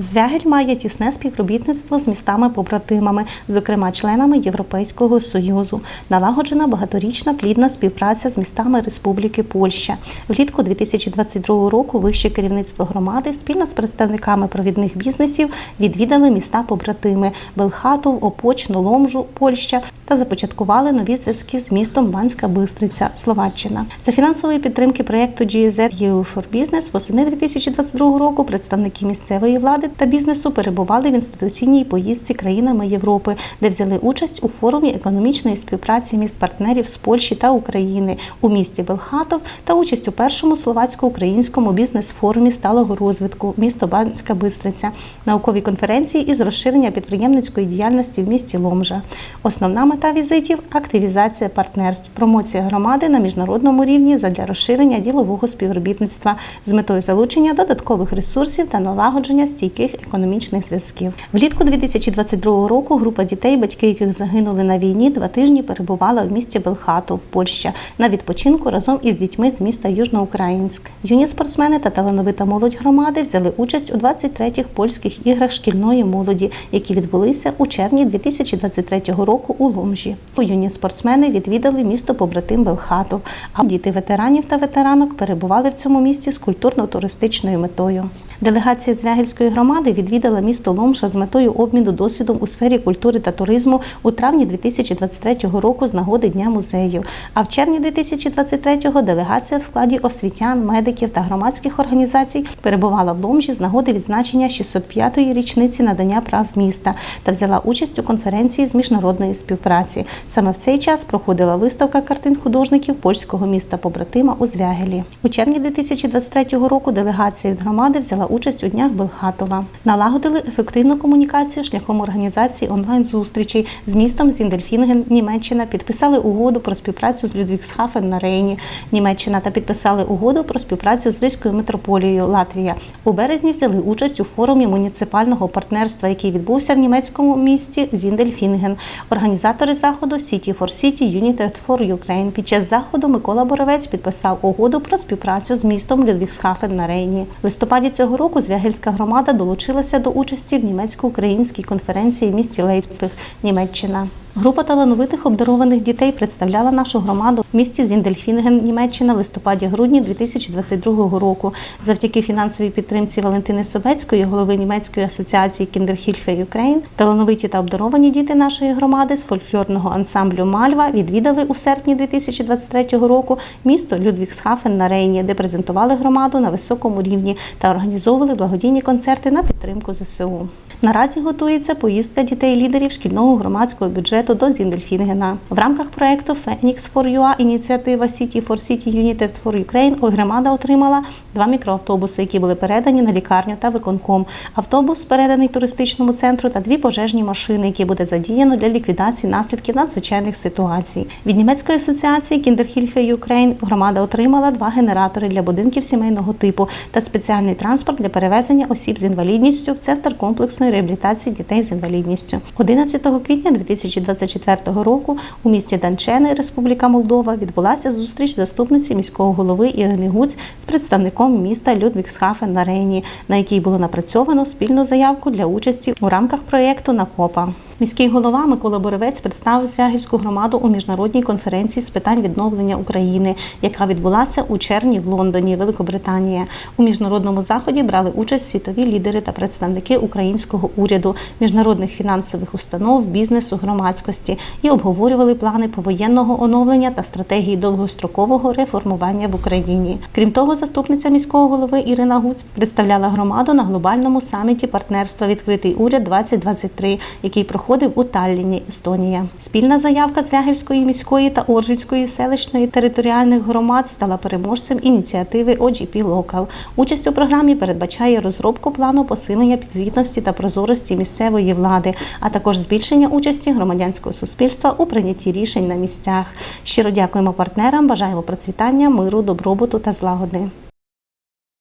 Звягель має тісне співробітництво з містами-побратимами, зокрема членами Європейського Союзу. Налагоджена багаторічна плідна співпраця з містами Республіки Польща. Влітку 2022 року вище керівництво громади спільно з представниками провідних бізнесів відвідали міста-побратими Белхатов, Опочно, Ломжу, Польща та започаткували нові зв'язки з містом Банська Бистриця, Словаччина. За фінансової підтримки проєкту GIZ EU for Business восени 2022 року представники місцевої влади та бізнесу перебували в інституційній поїздці країнами Європи, де взяли участь у форумі економічної співпраці міст партнерів з Польщі та України. У місті Белхатов та участь у першому словацько-українському бізнес-форумі сталого розвитку місто Банська Бистриця, науковій конференції із розширення підприємницької діяльності в місті Ломжа. Основна мета візитів активізація партнерств, промоція громади на міжнародному рівні задля розширення ділового співробітництва з метою залучення додаткових ресурсів та налагодження стійких економічних зв'язків. Влітку 2022 року група дітей, батьки яких загинули на війні, два тижні перебувала в місті Белхатов, Польща, на відпочинку разом із дітьми з міста Южноукраїнськ. Юні спортсмени та талановита молодь громади взяли участь у 23-х польських іграх шкільної молоді, які відбулися у червні 2023 року у Ломжі. У юні спортсмени відвідали місто побратим Белхатов, а діти ветеранів та ветеранок перебували в цьому місті з культурно-туристичною метою. Делегація Звягельської громади відвідала місто Ломша з метою обміну досвідом у сфері культури та туризму у травні 2023 року з нагоди Дня музею. А в червні 2023-го делегація в складі освітян, медиків та громадських організацій перебувала в Ломжі з нагоди відзначення 605-ї річниці надання прав міста та взяла участь у конференції з міжнародної співпраці. Саме в цей час проходила виставка картин художників польського міста побратима у Звягелі. У червні 2023 року делегація від громади взяла участь у днях Белхатова. Налагодили ефективну комунікацію шляхом організації онлайн-зустрічей з містом Зіндельфінген, Німеччина, підписали угоду про співпрацю з Людвігсхафен на Рейні, Німеччина та підписали угоду про співпрацю з Ризькою митрополією Латвія. У березні взяли участь у форумі муніципального партнерства, який відбувся в німецькому місті Зіндельфінген. Організатори заходу City for City United for Ukraine. Під час заходу Микола Боровець підписав угоду про співпрацю з містом Людвігсхафен на Рейні. В листопаді цього року Звягельська громада долучилася до участі в німецько-українській конференції в місті Лейпциг, Німеччина. Група талановитих обдарованих дітей представляла нашу громаду в місті Зіндельфінген, Німеччина в листопаді-грудні 2022 року. Завдяки фінансовій підтримці Валентини Собецької, голови німецької асоціації Кіндерхільфе Юкрейн, талановиті та обдаровані діти нашої громади з фольклорного ансамблю Мальва відвідали у серпні 2023 року місто Людвігсхафен на Рейні, де презентували громаду на високому рівні та організовували благодійні концерти на підтримку ЗСУ. Наразі готується поїздка дітей-лідерів шкільного громадського бюджету до Зіндельфінгена. В рамках проекту Phoenix for UA ініціатива City for City United for Ukraine громада отримала два мікроавтобуси, які були передані на лікарню та виконком. Автобус переданий туристичному центру та дві пожежні машини, які буде задіяно для ліквідації наслідків надзвичайних ситуацій. Від німецької асоціації Кіндерхільфе Ukraine громада отримала два генератори для будинків сімейного типу та спеціальний транспорт для перевезення осіб з інвалідністю в центр комплексної реабілітації дітей з інвалідністю. 11 квітня 2024 року у місті Данчени, Республіка Молдова, відбулася зустріч заступниці міського голови Ірини Гуць з представником міста Людвігсхафен на Рейні, на якій було напрацьовано спільну заявку для участі у рамках проєкту Накопа. Міський голова Микола Боревець представив Звягільську громаду у міжнародній конференції з питань відновлення України, яка відбулася у червні в Лондоні, Великобританія. У міжнародному заході брали участь світові лідери та представники українського уряду, міжнародних фінансових установ, бізнесу, громадськості і обговорювали плани повоєнного оновлення та стратегії довгострокового реформування в Україні. Крім того, заступниця міського голови Ірина Гуць представляла громаду на глобальному саміті партнерства Відкритий уряд 2023 який проходив у Талліні, Естонія. Спільна заявка Звягельської міської та Оржицької селищної територіальних громад стала переможцем ініціативи OGP Local. Участь у програмі передбачає розробку плану посилення підзвітності та прозорості місцевої влади, а також збільшення участі громадянського суспільства у прийнятті рішень на місцях. Щиро дякуємо партнерам, бажаємо процвітання, миру, добробуту та злагоди.